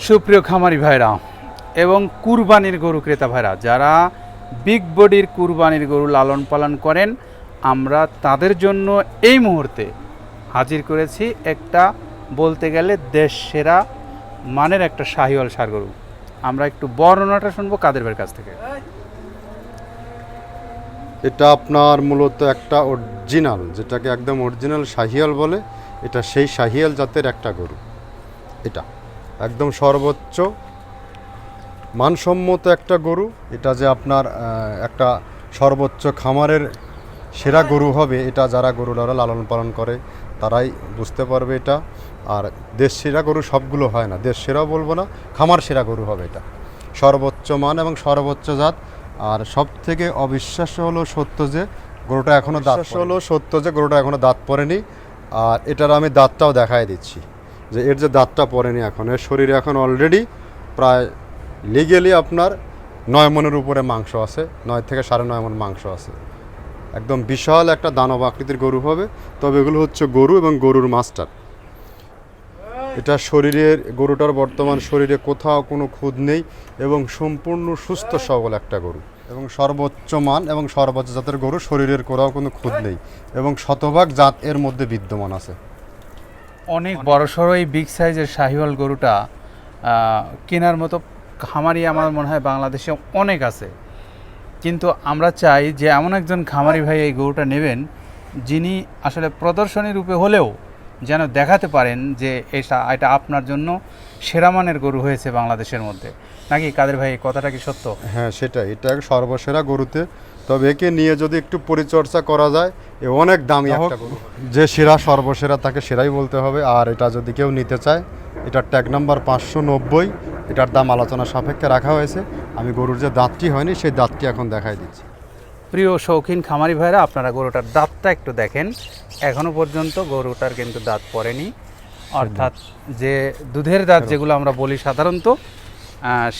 সুপ্রিয় খামারি ভাইরা এবং কুরবানির গরু ক্রেতা ভাইরা, যারা বিগ বডির কুরবানির গরু লালন পালন করেন, আমরা তাদের জন্য এই মুহূর্তে হাজির করেছি একটা বলতে গেলে দেশ সেরা মানের একটা শাহিওয়াল সার গরু। আমরা একটু বর্ণনাটা শুনব কাদের ভাইয়ের কাছ থেকে। এটা আপনার মূলত একটা অরিজিনাল যেটাকে একদম অরিজিনাল শাহিয়াল বলে, এটা সেই শাহিয়াল জাতের একটা গরু। এটা। একদম সর্বোচ্চ। মানসম্মত একটা গরু এটা যে আপনার একটা সর্বোচ্চ খামারের সেরা গরু হবে এটা যারা গরুলারা লালন পালন করে তারাই বুঝতে পারবে এটা। আর দেশ সেরা গরু সবগুলো হয় না দেশ সেরাও বলব না খামার সেরা গরু হবে এটা। সর্বোচ্চ মান এবং সর্বোচ্চ জাত। আর সব থেকে অবিশ্বাস্য হলো সত্য যে গরুটা এখনও দাঁত হলো সত্য যে গরুটা এখনও দাঁত পড়েনি। আর এটার আমি দাঁতটাও দেখাই দিচ্ছি। যে এর যে দাঁতটা পড়েনি এখন, এর শরীরে এখন অলরেডি প্রায় লিগেলি আপনার নয় মনের উপরে মাংস আছে, নয় থেকে সাড়ে নয় মন মাংস আছে। একদম বিশাল একটা দানব আকৃতির গরু হবে, তবে এগুলো হচ্ছে গরু এবং গরুর মাস্টার। এটা শরীরের, গরুটার বর্তমান শরীরে কোথাও কোনো খুদ নেই এবং সম্পূর্ণ সুস্থ সবল একটা গরু। এবং সর্বোচ্চ মান এবং সর্বোচ্চ জাতের গরু শরীরের কোথাও কোনো খুদ নেই এবং শতভাগ জাত এর মধ্যে বিদ্যমান আছে। অনেক বড় সড়ো এই বিগ সাইজের শাহিওয়াল গরুটা কেনার মতো খামারি আমার মনে হয় বাংলাদেশে অনেক আছে। কিন্তু আমরা চাই যে এমন একজন খামারি ভাই এই গরুটা নেবেন, যিনি আসলে প্রদর্শনী রূপে হলেও যেন দেখাতে পারেন যে এটা এটা আপনার জন্য সেরা মানের গরু হয়েছে বাংলাদেশের মধ্যে। নাকি কাদের ভাই কথাটা কি সত্য? হ্যাঁ সেটাই। এটা সর্বসেরা গরুতে তবে একে নিয়ে যদি একটু পরিচর্যা করা যায় এ অনেক দামি একটা গরু। যে সেরা সর্বসেরা তাকে সেরাই বলতে হবে। আর এটা যদি কেউ নিতে চায় এটার ট্যাগ নাম্বার পাঁচশো নব্বই এটার দাম আলোচনা সাপেক্ষে রাখা হয়েছে। আমি গরুর যে দাঁতটি হয়নি সেই দাঁতটি এখন দেখাই দিচ্ছি। প্রিয় শৌখিন খামারি ভাইরা আপনারা গরুটার দাঁতটা একটু দেখেন। এখনও পর্যন্ত গরুটার কিন্তু দাঁত পড়েনি। অর্থাৎ যে দুধের দাঁত যেগুলো আমরা বলি সাধারণত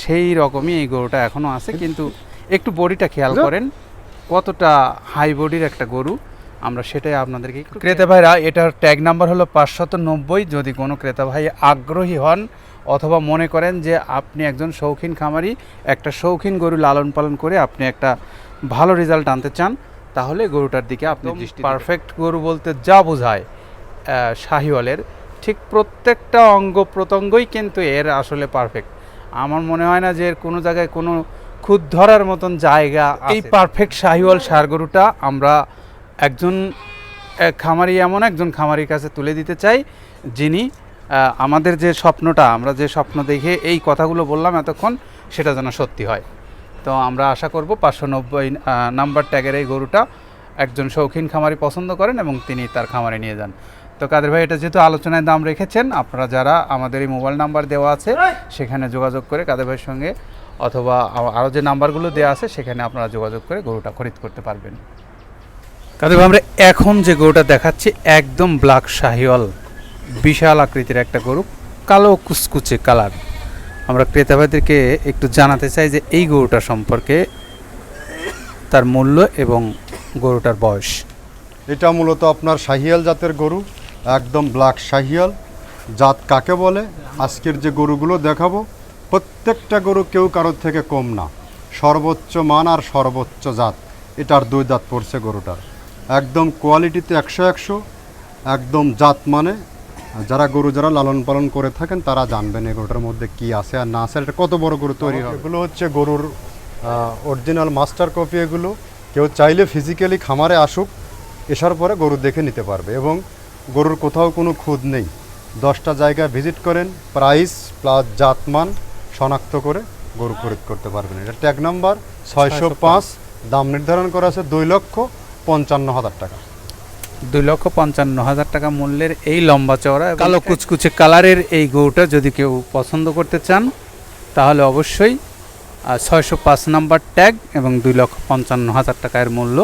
সেই রকমই এই গরুটা এখনও আছে। কিন্তু একটু বডিটা খেয়াল করেন। কতটা হাই বডির একটা গরু আমরা সেটাই আপনাদেরকে ক্রেতা ভাইরা এটার ট্যাগ নাম্বার হলো পাঁচশত নব্বই। যদি কোনো ক্রেতা ভাই আগ্রহী হন অথবা মনে করেন যে আপনি একজন শৌখিন খামারি একটা শৌখিন গরু লালন পালন করে আপনি একটা ভালো রেজাল্ট আনতে চান তাহলে গরুটার দিকে আপনি পারফেক্ট গরু বলতে যা বোঝায় শাহিওয়ালের ঠিক প্রত্যেকটা অঙ্গ প্রত্যঙ্গই কিন্তু এর আসলে পারফেক্ট আমার মনে হয় না যে এর কোনো জায়গায় কোনো খুদ ধরার মতন জায়গা এই পারফেক্ট শাহিওয়াল সার গরুটা আমরা একজন খামারি এমন একজন খামারির কাছে তুলে দিতে চাই যিনি আমাদের যে স্বপ্নটা আমরা যে স্বপ্ন দেখে এই কথাগুলো বললাম এতক্ষণ সেটা যেন সত্যি হয়। তো আমরা আশা করব পাঁচশো নব্বই নাম্বার ট্যাগের এই গরুটা একজন শৌখিন খামারি পছন্দ করেন এবং তিনি তার খামারে নিয়ে যান। তো কাদের ভাই এটা যেহেতু আলোচনায় দাম রেখেছেন আপনারা যারা আমাদের এই মোবাইল নাম্বার দেওয়া আছে সেখানে যোগাযোগ করে কাদের ভাইয়ের সঙ্গে অথবা আরও যে নাম্বারগুলো দেওয়া আছে সেখানে আপনারা যোগাযোগ করে গরুটা খরিদ করতে পারবেন। কাদের আমরা এখন যে গরুটা দেখাচ্ছি একদম ব্ল্যাক শাহিওয়াল বিশাল আকৃতির একটা গরু কালো কুচকুচে কালার। আমরা ক্রেতা ভাইদেরকে একটু জানাতে চাই যে এই গরুটা সম্পর্কে তার মূল্য এবং গরুটার বয়স। এটা মূলত আপনার শাহিয়াল জাতের গরু একদম ব্ল্যাক শাহিয়াল জাত কাকে বলে? আজকের যে গরুগুলো দেখাবো প্রত্যেকটা গরু কেউ কারোর থেকে কম না। সর্বোচ্চ মান আর সর্বোচ্চ জাত, এটার দুই দাঁত পড়ছে গরুটার। একদম কোয়ালিটিতে একশো একশো, একদম জাত মানে যারা গরু যারা লালন পালন করে থাকেন, তারা জানবেন এই গরুটার মধ্যে কি আছে আর না আছে এটা কত বড় গরু তৈরি হবে। এগুলো হচ্ছে গরুর অরিজিনাল মাস্টার কপি এগুলো। কেউ চাইলে ফিজিক্যালি খামারে আসুক, এসার পরে গরু দেখে নিতে পারবে। এবং গরুর কোথাও কোনো খুদ নেই। দশটা জায়গায় ভিজিট করেন প্রাইস প্লাস জাতমান। শনাক্ত করে গরু খরিদ করতে পারবেন। এটা ট্যাগ নাম্বার ছয়শো পাঁচ দাম নির্ধারণ করা আছে দুই লক্ষ পঞ্চান্ন হাজার টাকা। দুই লক্ষ পঞ্চান্ন হাজার টাকা মূল্যের এই লম্বা চওড়া এবং কালো কুচকুচে কালারের এই গরুটা যদি কেউ পছন্দ করতে চান তাহলে অবশ্যই ছয়শো পাঁচ নাম্বার ট্যাগ এবং দুই লক্ষ পঞ্চান্ন হাজার টাকার মূল্য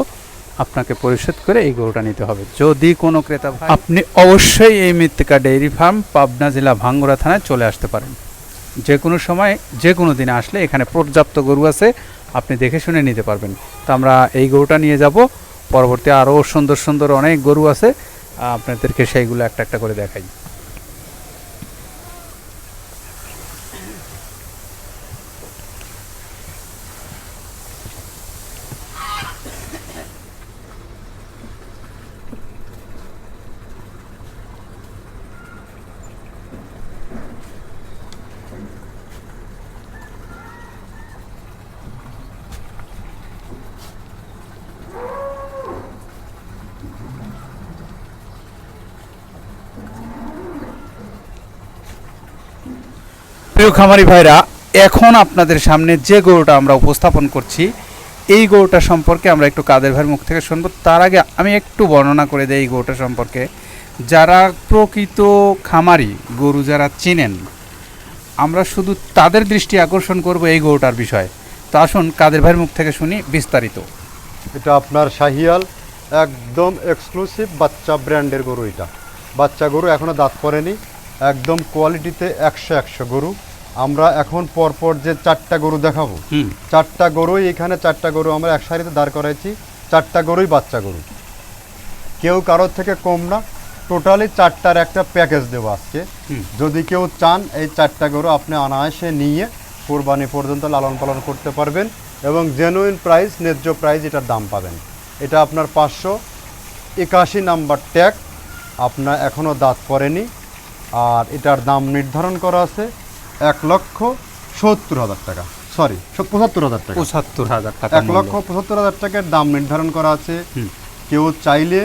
আপনাকে পরিশোধ করে এই গরুটা নিতে হবে। যদি কোনো ক্রেতা আপনি অবশ্যই এই মৃত্তিকা ডেইরি ফার্ম পাবনা জেলা ভাঙ্গুরা থানায় চলে আসতে পারেন। যে কোনো সময়, যে কোনো দিনে আসলে এখানে পর্যাপ্ত গরু আছে, আপনি দেখে শুনে নিতে পারবেন। তো আমরা এই গরুটা নিয়ে যাব। পরবর্তী আরও সুন্দর সুন্দর অনেক গরু আছে। আপনাদেরকে সেইগুলো একটা একটা করে দেখাই। প্রিয় খামারি ভাইরা, এখন আপনাদের সামনে যে গরুটা আমরা উপস্থাপন করছি, এই গরুটা সম্পর্কে আমরা একটু কাদের ভাইয়ের মুখ থেকে শুনব। তার আগে আমি একটু বর্ণনা করে দিই এই গরুটা সম্পর্কে। যারা প্রকৃত খামারি, গরু যারা চিনেন, আমরা শুধু তাদের দৃষ্টি আকর্ষণ করব এই গরুটার বিষয়ে। তো আসুন কাদের ভাইয়ের মুখ থেকে শুনি বিস্তারিত। এটা আপনার শাহিয়াল, একদম এক্সক্লুসিভ বাচ্চা ব্র্যান্ডের গরু এটা। বাচ্চা গরু এখনও দাঁত পড়েনি একদম কোয়ালিটিতে একশো একশো গরু। আমরা এখন পরপর যে চারটা গরু দেখাবো হুম। চারটা গরুই এখানে চারটা গরু আমরা এক সারিতে দাঁড় করাইছি চারটা গরুই বাচ্চা গরু। কেউ কারোর থেকে কম না টোটালি চারটার একটা প্যাকেজ দেবো আজকে যদি কেউ চান এই চারটা গরু আপনি অনায়াসে নিয়ে কোরবানি পর্যন্ত লালন পালন করতে পারবেন এবং জেনুইন প্রাইস ন্যায্য প্রাইস এটার দাম পাবেন। এটা আপনার পাঁচশো একাশি নাম্বার ট্যাগ আপনার এখনও দাঁত পড়েনি আর এটার দাম নির্ধারণ করা আছে। এক লক্ষ সত্তর হাজার টাকা। সরি পঁচাত্তর হাজার টাকা। পঁচাত্তর হাজার টাকা এক লক্ষ পঁচাত্তর হাজার টাকার দাম নির্ধারণ করা আছে। কেউ চাইলে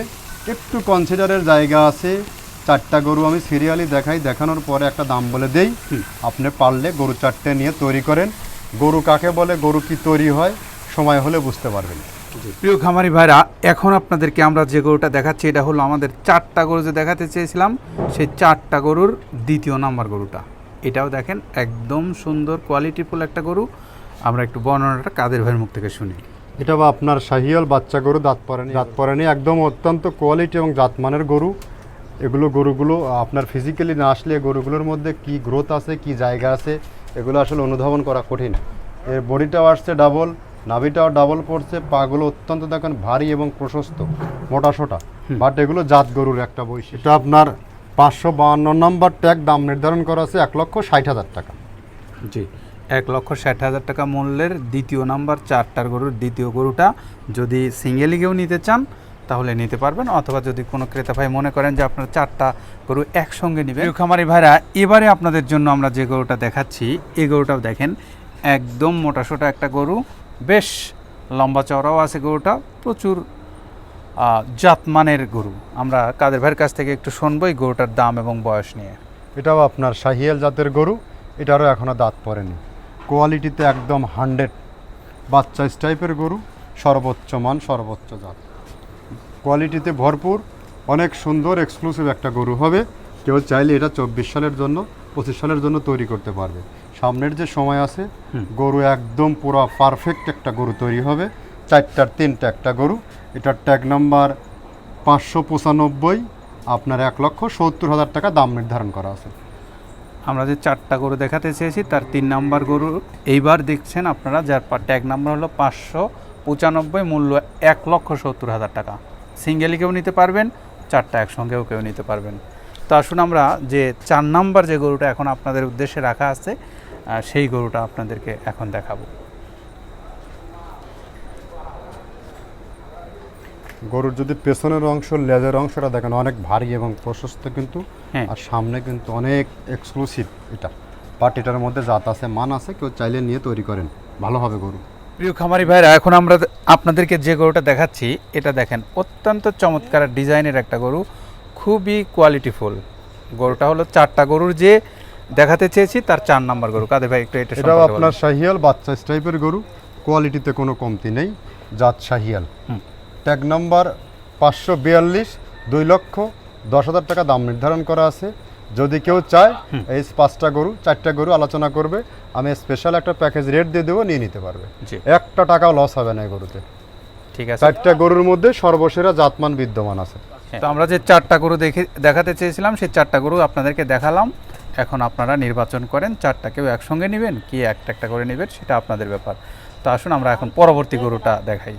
একটু কনসিডারের জায়গা আছে। চারটা গরু আমি সিরিয়ালি দেখাই দেখানোর পরে একটা দাম বলে দেই। আপনি পারলে গরু চারটে নিয়ে তৈরি করেন। গরু কাকে বলে গরু কি তৈরি হয় সময় হলে বুঝতে পারবেন। প্রিয় খামারি ভাইরা এখন আপনাদেরকে আমরা যে গরুটা দেখাচ্ছি এটা হলো আমাদের চারটা গরু যে দেখাতে চেয়েছিলাম সেই চারটা গরুর দ্বিতীয় নাম্বার গরুটা। এটাও দেখেন একদম সুন্দর কোয়ালিটিফুল একটা গরু। আমরা একটু বর্ণনাটা কাদের ভাইয়ের মুখ থেকে শুনি। এটা বা আপনার শাহিয়াল বাচ্চা গরু দাঁত পড়েনি দাঁত পড়েনি একদম অত্যন্ত কোয়ালিটি এবং জাতমানের গরু। এগুলো গরুগুলো আপনার ফিজিক্যালি না আসলে গরুগুলোর মধ্যে কি গ্রোথ আছে কি জায়গা আছে এগুলো আসলে অনুধাবন করা কঠিন। এর বডিটাও আসছে ডাবল নাভিটাও ডাবল পড়ছে পাগুলো অত্যন্ত দেখেন ভারী এবং প্রশস্ত মোটা সোটা। বাট এগুলো জাত গরুর একটা বৈশিষ্ট্য। এটা আপনার পাঁচশো বাহান্ন নম্বর ট্যাগ দাম নির্ধারণ করা আছে এক লক্ষ ষাট হাজার টাকা। জি এক লক্ষ ষাট হাজার টাকা মূল্যের দ্বিতীয় নাম্বার চারটার গরুর দ্বিতীয় গরুটা যদি সিঙ্গেলি কেউ নিতে চান তাহলে নিতে পারবেন। অথবা যদি কোনো ক্রেতা ভাই মনে করেন যে আপনার চারটা গরু একসঙ্গে নেবেন। খামারি ভাইরা এবারে আপনাদের জন্য আমরা যে গরুটা দেখাচ্ছি এই গরুটাও দেখেন একদম মোটাসোটা একটা গরু। বেশ লম্বা চওড়াও আছে গরুটা প্রচুর জাতমানের গরু। আমরা কাদের ভাইয়ের কাছ থেকে একটু শুনব এই গরুটার দাম এবং বয়স নিয়ে। এটাও আপনার শাহিয়াল জাতের গরু এটারও এখনও দাঁত পড়েনি। কোয়ালিটিতে একদম হান্ড্রেড। বাচ্চা টাইপের গরু সর্বোচ্চ মান সর্বোচ্চ জাত। কোয়ালিটিতে ভরপুর অনেক সুন্দর এক্সক্লুসিভ একটা গরু হবে। কেউ চাইলে এটা চব্বিশ সালের জন্য পঁচিশ সালের জন্য তৈরি করতে পারবে। সামনের যে সময় আছে গরু একদম পুরো পারফেক্ট একটা গরু তৈরি হবে। চারটার তিনটা একটা গরু, এটার ট্যাগ নাম্বার পাঁচশো পঁচানব্বই, আপনার এক লক্ষ সত্তর হাজার টাকা দাম নির্ধারণ করা আছে। আমরা যে চারটা গরু দেখাতে চেয়েছি, তার তিন নাম্বার গরু এইবার দেখছেন আপনারা, যার ট্যাগ নাম্বার হলো পাঁচশো পঁচানব্বই, মূল্য এক লক্ষ সত্তর হাজার টাকা। সিঙ্গেলি কেউ নিতে পারবেন, চারটা একসঙ্গেও কেউ নিতে পারবেন। তো আসুন আমরা যে চার নাম্বার যে গরুটা এখন আপনাদের উদ্দেশ্যে রাখা আছে সেই গরুটা আপনাদেরকে এখন দেখাবো। গরুর যদি পেছনের অংশ লেজের অংশটা দেখেন অনেক ভারী এবং প্রশস্ত কিন্তু হ্যাঁ। আর সামনে কিন্তু অনেক এক্সক্লুসিভ এটা। বাট এটার মধ্যে জাত আছে মান আছে কেউ চাইলে নিয়ে তৈরি করেন। ভালো হবে গরু। প্রিয় খামারি ভাইরা এখন আমরা আপনাদেরকে যে গরুটা দেখাচ্ছি এটা দেখেন অত্যন্ত চমৎকার ডিজাইনের একটা গরু খুবই কোয়ালিটিফুল গরুটা হলো চারটা গরুর যে দেখাতে চেয়েছি তার চার নাম্বার গরু। কাদের ভাই একটু এটা এটাও আপনার। শাহিয়াল বাচ্চা টাইপের গরু কোয়ালিটিতে কোনো কমতি নেই জাত শাহিয়াল। হুম। ট্যাগ নম্বর পাঁচশো বিয়াল্লিশ দুই লক্ষ দশ হাজার টাকা দাম নির্ধারণ করা আছে। যদি কেউ চায় এই পাঁচটা গরু চারটা গরু আলোচনা করবে। আমি স্পেশাল একটা প্যাকেজ রেট দিয়ে দেবো নিয়ে নিতে পারবে। একটা টাকাও লস হবে না এই গরুতে। ঠিক আছে। চারটা গরুর মধ্যে সর্বসেরা জাতমান বিদ্যমান আছে। হ্যাঁ। তো আমরা যে চারটা গরু দেখে দেখাতে চেয়েছিলাম সেই চারটা গরু আপনাদেরকে দেখালাম। এখন আপনারা নির্বাচন করেন চারটা কেউ একসঙ্গে নেবেন কি একটা একটা করে নেবেন সেটা আপনাদের ব্যাপার। তো আসুন আমরা এখন পরবর্তী গরুটা দেখাই।